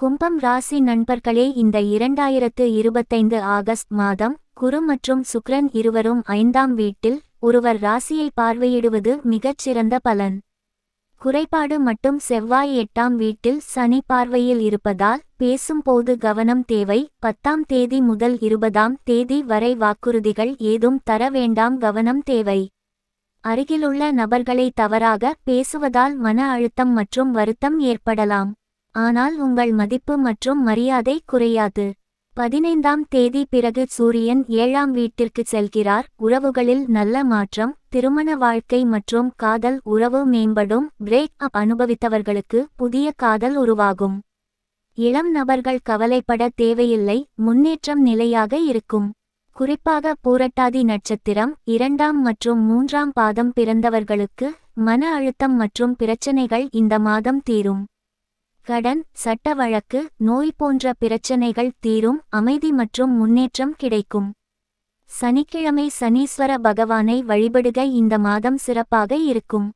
கும்பம் ராசி நண்பர்களே இந்த இரண்டாயிரத்து இருபத்தைந்து ஆகஸ்ட் மாதம் குரு மற்றும் சுக்ரன் இருவரும் ஐந்தாம் வீட்டில் ஒருவர் ராசியை பார்வையிடுவது மிகச் சிறந்த பலன். குறைபாடு மட்டும் செவ்வாய் எட்டாம் வீட்டில் சனி பார்வையில் இருப்பதால் பேசும்போது கவனம் தேவை. பத்தாம் தேதி முதல் இருபதாம் தேதி வரை வாக்குறுதிகள் ஏதும் தர வேண்டாம் கவனம் தேவை. அருகிலுள்ள நபர்களை தவறாக பேசுவதால் மன அழுத்தம் மற்றும் வருத்தம் ஏற்படலாம். ஆனால் உங்கள் மதிப்பு மற்றும் மரியாதை குறையாது. பதினைந்தாம் தேதி பிறகு சூரியன் ஏழாம் வீட்டிற்கு செல்கிறார். உறவுகளில் நல்ல மாற்றம் திருமண வாழ்க்கை மற்றும் காதல் உறவு மேம்படும். பிரேக் அப் அனுபவித்தவர்களுக்கு புதிய காதல் உருவாகும். இளம் நபர்கள் கவலைப்பட தேவையில்லை முன்னேற்றம் நிலையாக இருக்கும். குறிப்பாக பூரட்டாதி நட்சத்திரம் இரண்டாம் மற்றும் மூன்றாம் பாதம் பிறந்தவர்களுக்கு மன அழுத்தம் மற்றும் பிரச்சனைகள் இந்த மாதம் தீரும். கடன் சட்ட வழக்கு நோய் போன்ற பிரச்சனைகள் தீரும் அமைதி மற்றும் முன்னேற்றம் கிடைக்கும். சனிக்கிழமை சனீஸ்வர பகவானை வழிபடுக இந்த மாதம் சிறப்பாக இருக்கும்.